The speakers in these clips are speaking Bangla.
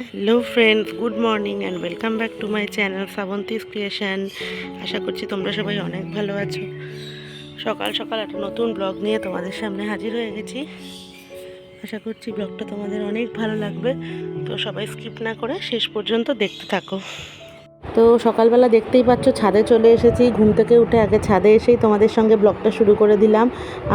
Hello friends good morning and welcome back to my channel Srabanti's creation আশা করছি তোমরা সবাই অনেক ভালো আছো। সকাল সকাল একটা নতুন ব্লগ নিয়ে তোমাদের সামনে হাজির হয়ে গেছি। আশা করছি ব্লগটা তোমাদের অনেক ভালো লাগবে। তো সবাই স্কিপ না করে শেষ পর্যন্ত দেখতে থাকো। তো সকালবেলা দেখতেই পাচ্ছ, ছাদে চলে এসেছি। ঘুম থেকে উঠে আগে ছাদে এসেই তোমাদের সঙ্গে ব্লগটা শুরু করে দিলাম।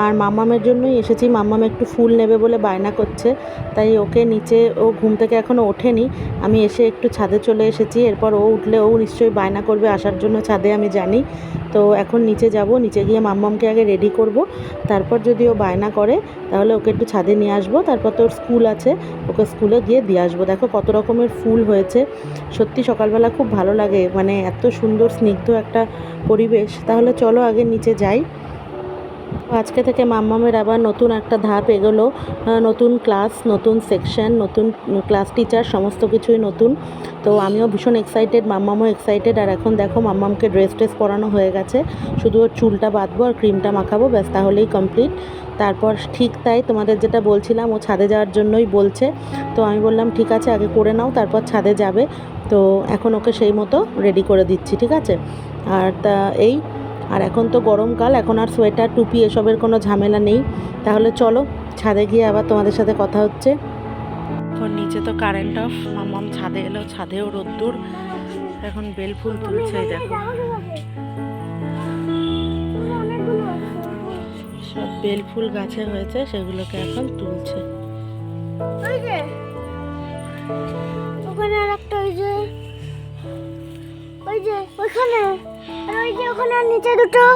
আর মাম্মামের জন্যই এসেছি। মাম্মাম একটু ফুল নেবে বলে বায়না করছে, তাই ওকে নিচে, ও ঘুম থেকে এখনও ওঠেনি। আমি এসে একটু ছাদে চলে এসেছি। এরপর ও উঠলে ও নিশ্চয়ই বায়না করবে, আসার জন্য ছাদে আমি জানি। তো এখন নিচে যাব, নিচে গিয়ে মাম্মামকে আগে রেডি করব। তারপর যদি ও বায়না করে তাহলে ওকে একটু ছাদে নিয়ে আসব। তারপর তোর স্কুল আছে, ওকে স্কুলে গিয়ে দিয়ে আসব। দেখো কত রকমের ফুল হয়েছে। সত্যি সকালবেলা খুব ভালো লাগে। মানে এত সুন্দর, স্নিগ্ধ একটা পরিবেশ। তাহলে চলো আগে নিচে যাই। আজকে থেকে মাম্মামের আবার নতুন একটা ধাপ এগোলো। নতুন ক্লাস নতুন সেকশন নতুন ক্লাস টিচার সমস্ত কিছুই নতুন। তো আমিও ভীষণ এক্সাইটেড মাম্মামও এক্সাইটেড আর এখন দেখো মাম্মামকে ড্রেস ট্রেস পরানো হয়ে গেছে। শুধু ওর চুলটা বাঁধবো আর ক্রিমটা মাখাবো, ব্যাস তাহলেই কমপ্লিট তারপর ঠিক তাই তোমাদের যেটা বলছিলাম, ও ছাদে যাওয়ার জন্যই বলছে। তো আমি বললাম, ঠিক আছে, আগে করে নাও, তারপর ছাদে যাবে। তো এখন ওকে সেই মতো রেডি করে দিচ্ছি, ঠিক আছে? আর তা এই আর এখন তো গরমকাল, এখন আর সোয়েটার, টুপি এসবের কোনো ঝামেলা নেই। তাহলে চলো, ছাদে গিয়ে আবার তোমাদের সাথে কথা হচ্ছে। এখন নিচে তো কারেন্ট অফ মামাম ছাদে এলো, ছাদেও রোদ্দুর। এখন বেল ফুল তুলছে, দেখো। সব বেল ফুল গাছে হয়েছে, সেগুলোকে এখন তুলছে। ওখানে আর একটা ওই যে ওই যে ওখানে আর ওই যে ওখানে নিচে দুটো।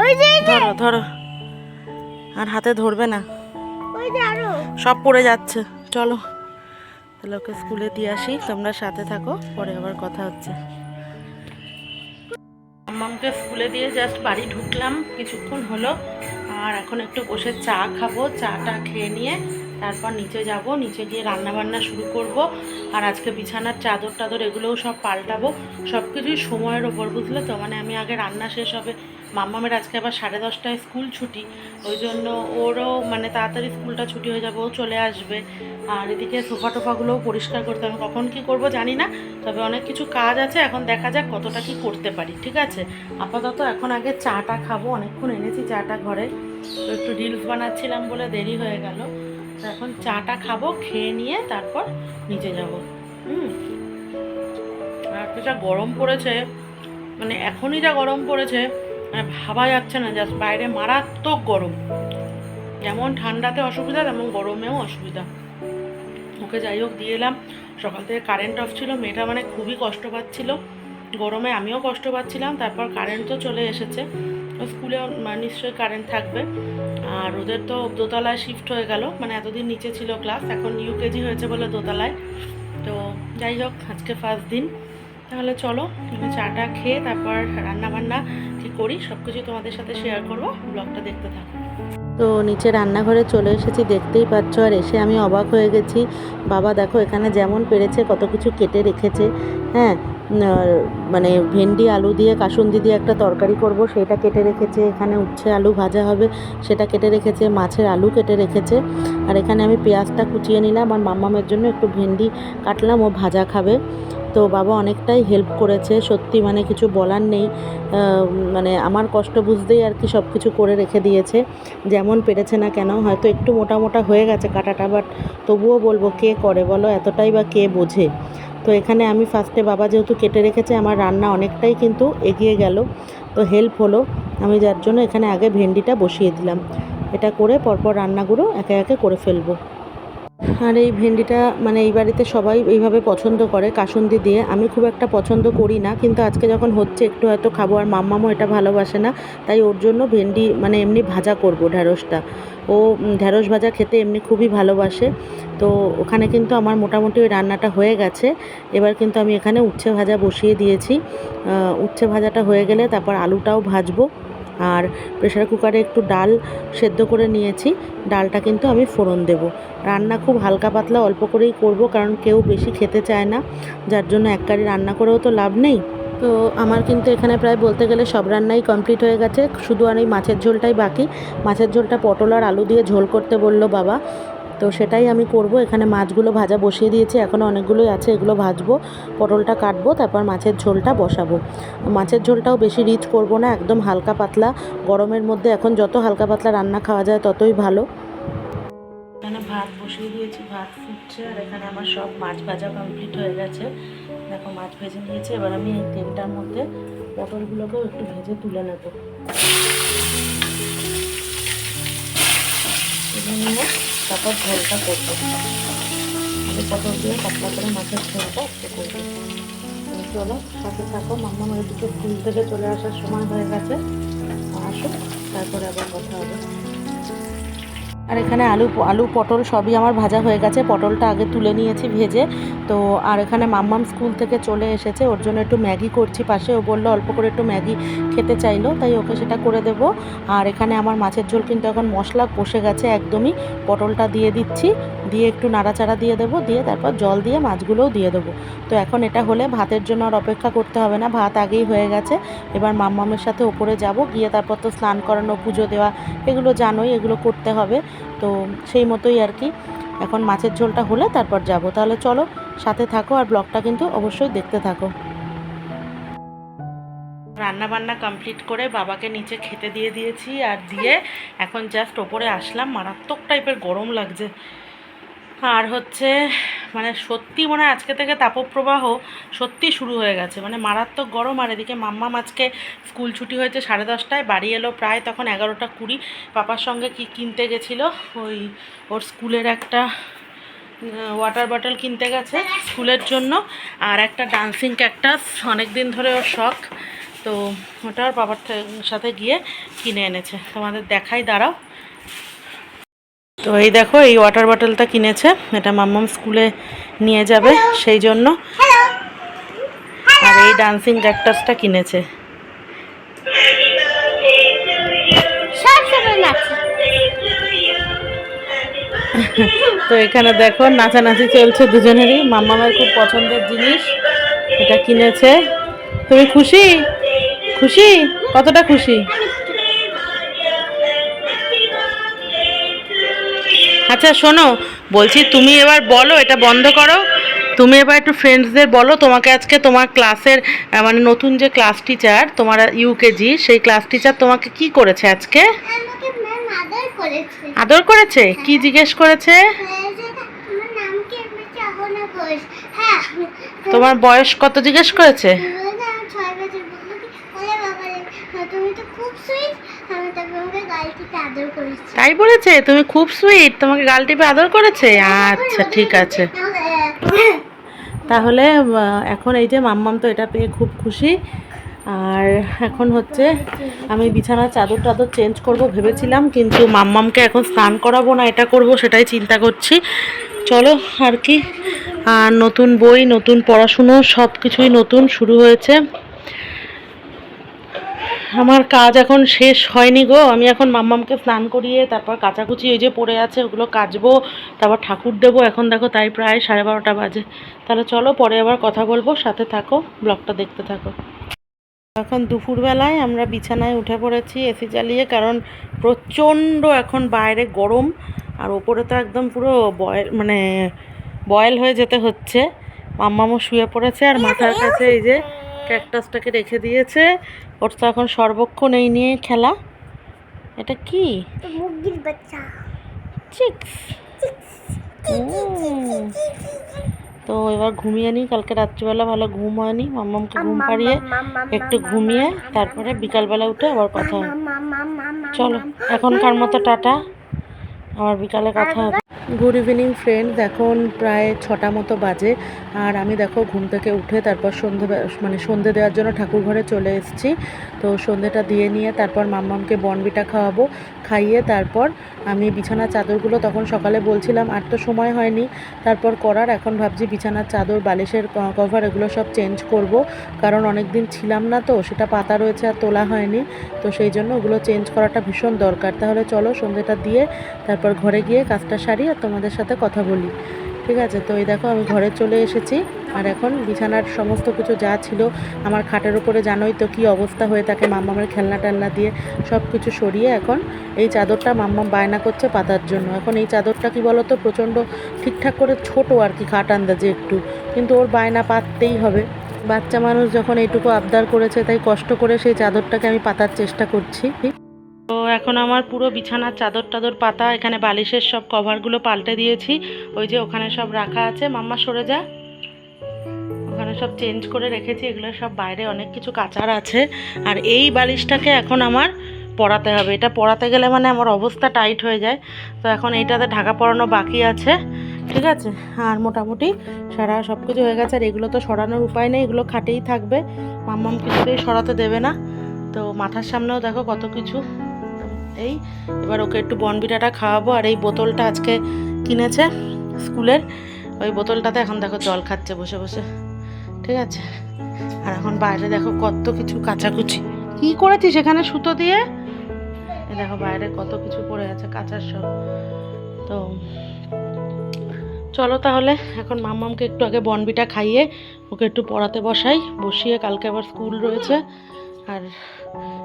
ওই যে ধরো ধরো। আর হাতে ধরবে না। ওই যে আরও। সব পড়ে যাচ্ছে। চলো। তাহলে ওকে স্কুলে দিয়ে আসি। তোমরা সাথে থাকো। পরে আবার কথা হচ্ছে। মামকে স্কুলে দিয়ে জাস্ট বাড়ি ঢুকলাম। কিছুক্ষণ হলো। আর এখন একটু বসে চা খাব। চাটা খেয়ে নিয়ে তারপর নিচে যাব, নিচে গিয়ে রান্না বান্না শুরু করব, আর আজকে বিছানার চাদর টাদর এগুলোও সব পাল্টাবো সব কিছুই সময়ের ওপর, বুঝলে তো? মানে আমি আগে রান্না শেষ হবে, মাম্মামের আজকে আবার সাড়ে দশটায় স্কুল ছুটি, ওই জন্য ওরও মানে তাড়াতাড়ি স্কুলটা ছুটি হয়ে যাবে, ও চলে আসবে, আর এদিকে সোফা টোফাগুলোও পরিষ্কার করতে হবে, কখন কি করব জানি না, তবে অনেক কিছু কাজ আছে, এখন দেখা যাক কতটা কি করতে পারি, ঠিক আছে? আপাতত এখন আগে চাটা খাব, অনেকক্ষণ এনেছি চাটা ঘরে, তো একটু রিলস বানাচ্ছিলাম বলে দেরি হয়ে গেল এখন চাটা খাব, খেয়ে নিয়ে তারপর নিচে যাব। হুম। আর যা গরম পড়েছে মানে এখনই যা গরম পড়েছে মানে ভাবা যাচ্ছে না জাস্ট বাইরে মারাত্মক গরম। যেমন ঠান্ডাতে অসুবিধা, তেমন গরমেও অসুবিধা। ওকে যাই হোক, দিয়ে এলাম। সকাল থেকে কারেন্ট অফ ছিল, মেয়েটা মানে খুবই কষ্ট পাচ্ছিল। গরমে আমিও কষ্ট পাচ্ছিলাম, তারপর কারেন্ট তো চলে এসেছে। স্কুলে নিশ্চয়ই কারেন্ট থাকবে। আর ওদের তো দোতলায় শিফট হয়ে গেল। মানে এতদিন নিচে ছিল ক্লাস এখন ইউকেজি হয়েছে বলে দোতলায়। তো যাই হোক, আজকে ফার্স্ট দিন। তাহলে চলো চাটা খেয়ে তারপর রান্না বান্না কি করি সব কিছু তোমাদের সাথে শেয়ার করব। ব্লগটা দেখতে থাকো। তো নিচে রান্নাঘরে চলে এসেছি, দেখতেই পাচ্ছ। আর এসে আমি অবাক হয়ে গেছি। বাবা দেখো, এখানে যেমন পেরেছে, কত কিছু কেটে রেখেছে। হ্যাঁ মানে ভেন্ডি, আলু দিয়ে, কাসুন্দি দিয়ে একটা তরকারি করব। সেটা কেটে রেখেছে, এখানে উচ্ছে আলু ভাজা হবে। সেটা কেটে রেখেছে, মাছের আলু কেটে রেখেছে। আর এখানে আমি পেঁয়াজটা কুচিয়ে নিলাম। আর মাম্মামের জন্য একটু ভেন্ডি কাটলাম, ও ভাজা খাবে। তো বাবা অনেকটাই হেল্প করেছে। সত্যি মানে কিছু বলার নেই। মানে আমার কষ্ট বুঝতেই আর কি সব কিছু করে রেখে দিয়েছে। যেমন পেরেছে না কেন, হয়তো একটু মোটা মোটা হয়ে গেছে কাটাটা বাট তবুও বলব কে করে বলো? এতটাই বা কে বোঝে? তো এখানে আমি ফার্স্টে বাবা যেহেতু কেটে রেখেছে, আমার রান্না অনেকটাই কিন্তু এগিয়ে গেল। তো হেল্প হলো। আমি যার জন্য এখানে আগে ভেন্ডিটা বসিয়ে দিলাম। এটা করে পরপর রান্নাগুলো একে একে করে ফেলব। আর এই ভেন্ডিটা মানে এই বাড়িতে সবাই এইভাবে পছন্দ করে, কাসুন্দি দিয়ে। আমি খুব একটা পছন্দ করি না, কিন্তু আজকে যখন হচ্ছে একটু হয়তো খাব, আর মাম্মামও এটা ভালোবাসে না, তাই ওর জন্য ভেন্ডি মানে এমনি ভাজা করব ঢ্যাঁড়সটা ও ঢ্যাঁড়স ভাজা খেতে এমনি খুবই ভালোবাসে। তো ওখানে কিন্তু আমার মোটামুটি ওই রান্নাটা হয়ে গেছে। এবার কিন্তু আমি এখানে উচ্ছে ভাজা বসিয়ে দিয়েছি। উচ্ছে ভাজাটা হয়ে গেলে তারপর আলুটাও ভাজবো। আর প্রেশার কুকারে একটু ডাল সেদ্ধ করে নিয়েছি। ডালটা কিন্তু আমি ফোড়ন দেব। রান্না খুব হালকা পাতলা অল্প করেই করব, কারণ কেউ বেশি খেতে চায় না। যার জন্য এক কারি রান্না করেও তো লাভ নেই। তো আমার কিন্তু এখানে প্রায় বলতে গেলে সব রান্নাই কমপ্লিট হয়ে গেছে। শুধু আর এই মাছের ঝোলটাই বাকি। মাছের ঝোলটা পটল আর আলু দিয়ে ঝোল করতে বলল বাবা। তো সেটাই আমি করব। এখানে মাছগুলো ভাজা বসিয়ে দিয়েছি। এখনও অনেকগুলোই আছে, এগুলো ভাজবো, পটলটা কাটবো, তারপর মাছের ঝোলটা বসাবো। মাছের ঝোলটাও বেশি রিচ করব না, একদম হালকা পাতলা। গরমের মধ্যে এখন যত হালকা পাতলা রান্না খাওয়া যায়, ততই ভালো। এখানে ভাত বসিয়ে দিয়েছি, ভাত ফুটছে, আর এখানে আমার সব মাছ ভাজা কমপ্লিট হয়ে গেছে। দেখো, মাছ ভেজে নিয়েছি। এবার আমি এই তেলটার মধ্যে পটলগুলোকেও একটু ভেজে তুলে নেব। নিয়ে তারপর ঝোলটা করব। আলু পটল দিয়ে পাতলা করে মাছের ঝোলটা একটু করব। চলো, সাথে থাকো। মাম্মা দুটো স্কুল থেকে চলে আসার সময় হয়ে গেছে। আসুক তারপরে আবার কথা হবে। আর এখানে আলু আলু, পটল সবই আমার ভাজা হয়ে গেছে। পটলটা আগে তুলে নিয়েছি ভেজে। তো আর এখানে মাম্মাম স্কুল থেকে চলে এসেছে। ওর জন্য একটু ম্যাগি করছি পাশে। ও বলল অল্প করে একটু ম্যাগি খেতে চাইলো, তাই ওকে সেটা করে দেব। আর এখানে আমার মাছের ঝোল কিন্তু এখন মশলা কষে গেছে একদমই। পটলটা দিয়ে দিচ্ছি, দিয়ে একটু নাড়াচাড়া দিয়ে দেবো, দিয়ে তারপর জল দিয়ে মাছগুলোও দিয়ে দেবো। তো এখন এটা হলে ভাতের জন্য আর অপেক্ষা করতে হবে না, ভাত আগেই হয়ে গেছে। এবার মাম্মামের সাথে ওপরে যাব, গিয়ে তারপর তো স্নান করানো, পুজো দেওয়া, এগুলো জানোই, এগুলো করতে হবে। তো সেই মতোই আর কি। এখন মাছের ঝোলটা হলে তারপর যাব। তাহলে চলো, সাথে থাকো আর ব্লগটা কিন্তু অবশ্যই দেখতে থাকো। রান্না বান্না কমপ্লিট করে বাবাকে নিচে খেতে দিয়ে দিয়েছি আর দিয়ে এখন জাস্ট ওপরে আসলাম। মারাত্মক টাইপের গরম লাগছে। আর হচ্ছে মানে সত্যি মনে হয় আজকে থেকে তাপপ্রবাহ সত্যি শুরু হয়ে গেছে। মানে মারাত্মক গরম আর এদিকে মাম্মাম আজকে স্কুল ছুটি হয়েছে সাড়ে দশটায়, বাড়ি এলো প্রায় তখন এগারোটা কুড়ি। পাপার সঙ্গে কি কিনতে গেছিল? ওই ওর স্কুলের একটা ওয়াটার বটল কিনতে গেছে স্কুলের জন্য। আর একটা ডান্সিং ক্যাকটাস অনেক দিন ধরে ওর শখ। তো ওটা ওর বাবার সাথে গিয়ে কিনে এনেছে। তোমাদের দেখাই, দাঁড়াও। তো এই দেখো এই ওয়াটার বটলটা কিনেছে। এটা মাম্মাম স্কুলে নিয়ে যাবে সেই জন্য। আর এই ডান্সিং ক্যাকটাসটা কিনেছে। তো এখানে দেখো নাচানাচি চলছে দুজনেরই। মাম্মামের খুব পছন্দের জিনিস এটা কিনেছে। তুমি খুশি? খুশি? কতটা খুশি? আচ্ছা শোনো বলছি তুমি এবার বলো এটা বন্ধ করো। তুমি এবার একটু ফ্রেন্ডসদের বলো তোমাকে আজকে তোমার ক্লাসের মানে নতুন যে ক্লাস টিচার তোমার ইউকেজি সেই ক্লাস টিচার তোমাকে কি করেছে আজকে? আদর করেছে। আদর কি জিজ্ঞেস করেছে? হ্যাঁ, হ্যাঁ। তোমার বয়স কত জিজ্ঞেস করেছে বলতে আমার ছয় বছর বলল কি বলে বাবা রে তুমি তো খুব সুইট আমি তাকে আমাকে গাড়িটিতে আদর করেছি। তাই বলেছে? তুমি খুব সুইট তোমাকে গাল টিপে আদর করেছে? আচ্ছা ঠিক আছে। তাহলে এখন এই যে মাম্মাম তো এটা পেয়ে খুব খুশি। আর এখন হচ্ছে আমি বিছানার চাদর টাদর চেঞ্জ করব ভেবেছিলাম কিন্তু মাম্মামকে এখন স্নান করাবো না এটা করব সেটাই চিন্তা করছি। চলো আর কি। আর নতুন বই নতুন পড়াশুনো সব কিছুই নতুন শুরু হয়েছে। আমার কাজ এখন শেষ হয়নি গো। আমি এখন মাম্মামকে স্নান করিয়ে, তারপর কাচাকুচি ওই যে পড়ে আছে, ওগুলো কাচবো, তারপর ঠাকুর দেবো। এখন দেখো তাই প্রায় সাড়ে বারোটা বাজে। তাহলে চলো পরে আবার কথা বলব, সাথে থাকো, ব্লগটা দেখতে থাকো। এখন দুপুরবেলায় আমরা বিছানায় উঠে পড়েছি এসি চালিয়ে কারণ প্রচণ্ড এখন বাইরে গরম, আর ওপরে তো একদম পুরো বয়েল মানে বয়েল হয়ে যেতে হচ্ছে। মাম্মামও শুয়ে পড়েছে, আর মাথার কাছে এই যে ক্যাকটাসটাকে রেখে দিয়েছে। ওর তো এখন সর্বক্ষণ এই নিয়ে খেলা। এটা কি? মুরগির বাচ্চা। চিক্স। তো এবার ঘুমিয়ে নিই কালকে রাত্রিবেলা ভালো ঘুম হয়নি মাম্মামকে ঘুম পাড়িয়ে একটু ঘুমিয়ে তারপরে বিকালবেলা উঠে আবার কথা চলো এখনকার মতো টাটা। আমার বিকালে কথা হবে। গুড ইভিনিং ফ্রেন্ডস এখন প্রায় ছটা মতো বাজে। আর আমি দেখো, ঘুম থেকে উঠে তারপর সন্ধে মানে সন্ধে দেওয়ার জন্য ঠাকুর ঘরে চলে এসেছি। তো সন্ধেটা দিয়ে নিয়ে তারপর মাম্মামকে বনবিটা খাওয়াবো, খাইয়ে তারপর আমি বিছানার চাদরগুলো তখন সকালে বলছিলাম, আর তো সময় হয়নি। তারপর করার, এখন ভাবছি বিছানার চাদর, বালিশের কভার এগুলো সব চেঞ্জ করব। কারণ অনেক দিন ছিলাম না তো, সেটা পাতা রয়েছে আর তোলা হয়নি। তো সেই জন্য ওগুলো চেঞ্জ করাটা ভীষণ দরকার। তাহলে চলো সন্ধেটা দিয়ে তারপর ঘরে গিয়ে কাজটা সারি আর তোমাদের সাথে কথা বলি। ঠিক আছে? তো এই দেখো, আমি ঘরে চলে এসেছি। আর এখন বিছানার সমস্ত কিছু যা ছিল আমার খাটের উপরে জানোই তো কী অবস্থা হয়ে থাকে মাম্মামের খেলনা টেলনা দিয়ে সব কিছু সরিয়ে এখন এই চাদরটা মাম্মাম বায়না করছে পাতার জন্য। এখন এই চাদরটা কি বলতো, প্রচণ্ড ঠিকঠাক করে ছোট আর কি খাট আন্দাজে একটু। কিন্তু ওর বায়না পাততেই হবে। বাচ্চা মানুষ যখন এইটুকু আবদার করেছে, তাই কষ্ট করে সেই চাদরটাকে আমি পাতার চেষ্টা করছি। তো এখন আমার পুরো বিছানার চাদর টাদর পাতা, এখানে বালিশের সব কভারগুলো পাল্টে দিয়েছি। ওই যে ওখানে সব রাখা আছে। মাম্মা, সরে যা। ওখানে সব চেঞ্জ করে রেখেছি। এগুলো সব বাইরে অনেক কিছু কাচার আছে। আর এই বালিশটাকে এখন আমার পরাতে হবে। এটা পরাতে গেলে মানে আমার অবস্থা টাইট হয়ে যায়। তো এখন এইটাতে ঢাকা পরানো বাকি আছে। ঠিক আছে? আর মোটামুটি সারা সব কিছু হয়ে গেছে। আর এগুলো তো সরানোর উপায় নেই। এগুলো খাটেই থাকবে। মাম্মাম কিছুতেই সরাতে দেবে না। তো মাথার সামনেও দেখো কত কিছু। এই, এবার ওকে একটু বনবিটাটা খাওয়াবো। আর এই বোতলটা আজকে কিনেছে স্কুলের। ওই বোতলটাতে এখন দেখো জল খাচ্ছে বসে বসে। ঠিক আছে? আর এখন বাইরে দেখো কত কিছু কাচাকুচি। কি করেছিস এখানে সুতো দিয়ে? দেখো বাইরে কত কিছু পড়ে আছে কাচার সব। তো চলো তাহলে, এখন মাম্মামকে একটু আগে বনবিটা খাইয়ে ওকে একটু পড়াতে বসাই। বসিয়ে কালকে আবার স্কুল রয়েছে। আর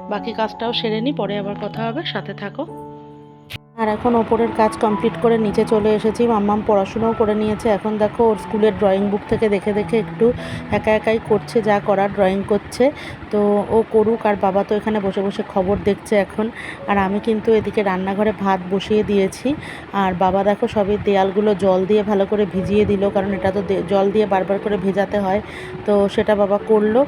বাকি কাজটাও সেরে নিই পরে আবার কথা হবে, সাথে থাকো। আর এখন ওপরের কাজ কমপ্লিট করে নিচে চলে এসেছি। মাম্মাম পড়াশুনোও করে নিয়েছে। এখন দেখো, ওর স্কুলের ড্রয়িং বুক থেকে দেখে দেখে একটু একা একাই করছে, যা করার ড্রয়িং করছে। তো ও করুক, আর বাবা তো এখানে বসে বসে খবর দেখছে এখন। আর আমি কিন্তু এদিকে রান্নাঘরে ভাত বসিয়ে দিয়েছি। আর বাবা দেখো সবই দেয়ালগুলো জল দিয়ে ভালো করে ভিজিয়ে দিল, কারণ এটা তো জল দিয়ে বারবার করে ভেজাতে হয়। তো সেটা বাবা করল।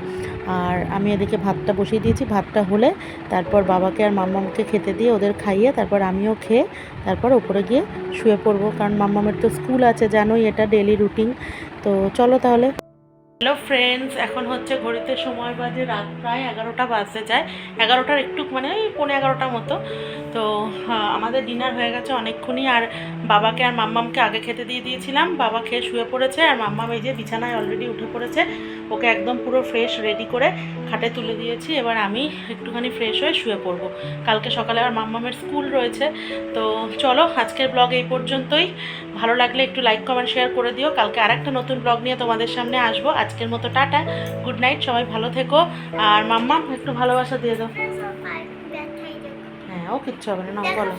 আর আমি এদিকে ভাতটা বসিয়ে দিয়েছি। ভাতটা হলে তারপর বাবাকে আর মাম্মামকে খেতে দিয়ে ওদের খাইয়ে তারপর আমিও খেয়ে তারপর ওপরে গিয়ে শুয়ে পড়ব। কারণ মাম্মামের তো স্কুল আছে, জানোই এটা ডেলি রুটিন তো চলো তাহলে। হ্যালো ফ্রেন্ডস এখন হচ্ছে ঘড়িতে সময় বাজে রাত প্রায় এগারোটা বাজতে যায়। এগারোটার একটু মানে ওই পৌনে এগারোটার মতো। তো আমাদের ডিনার হয়ে গেছে অনেকক্ষণই আর বাবাকে আর মাম্মামকে আগে খেতে দিয়ে দিয়েছিলাম। বাবা খেয়ে শুয়ে পড়েছে আর মাম্মাম এই যে বিছানায় অলরেডি উঠে পড়েছে। ওকে একদম পুরো ফ্রেশ রেডি করে খাটে তুলে দিয়েছি। এবার আমি একটুখানি ফ্রেশ হয়ে শুয়ে পড়ব। কালকে সকালে আর মাম্মামের স্কুল রয়েছে। তো, চলো আজকের ব্লগ এই পর্যন্তই। ভালো লাগলে একটু লাইক কমেন্ট শেয়ার করে দিও। কালকে আরেকটা নতুন ব্লগ নিয়ে তোমাদের সামনে আসব। আজকের মতো টাটা। গুড নাইট সবাই ভালো থেকো। আর মাম্মা একটু ভালোবাসা দিয়ে দাও। হ্যাঁ ও কিচ্ছু হবে না বলো।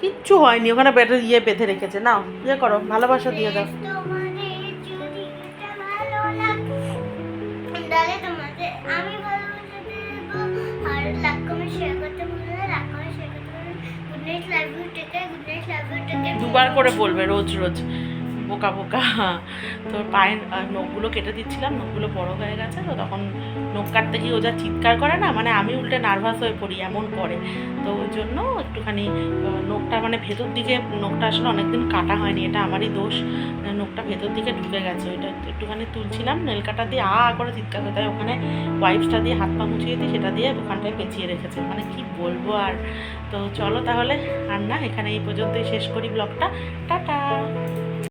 কিচ্ছু হয়নি ওখানে বেটে ইয়ে বেঁধে রেখেছে। নাও ইয়ে করো ভালোবাসা দিয়ে দাও। আমি দুবার করে বলবে রোজ রোজ। বোকা বোকা। তো পায়ের নখগুলো কেটে দিচ্ছিলাম, নখগুলো বড় হয়ে গেছে, তো তখন নখ কাটতে গিয়ে ও যা চিৎকার করে না মানে আমি উল্টে নার্ভাস হয়ে পড়ি, এমন করে। তো ওই জন্য একটুখানি নখটা মানে ভেতর দিকে, নখটা আসলে অনেকদিন কাটা হয়নি, এটা আমারই দোষ। নখটা ভেতর দিকে ঢুকে গেছে, ওইটা একটুখানি তুলছিলাম নেলকাটা দিয়ে আ করে চিৎকার করে তাই ওখানে ওয়াইপসটা দিয়ে হাত পা মুছিয়ে দিই, সেটা দিয়ে ওখানটায় পেঁচিয়ে রেখেছে মানে কি বলব আর। তো চলো তাহলে, আর না, এখানে এই পর্যন্তই শেষ করি ব্লগটা, টাটা।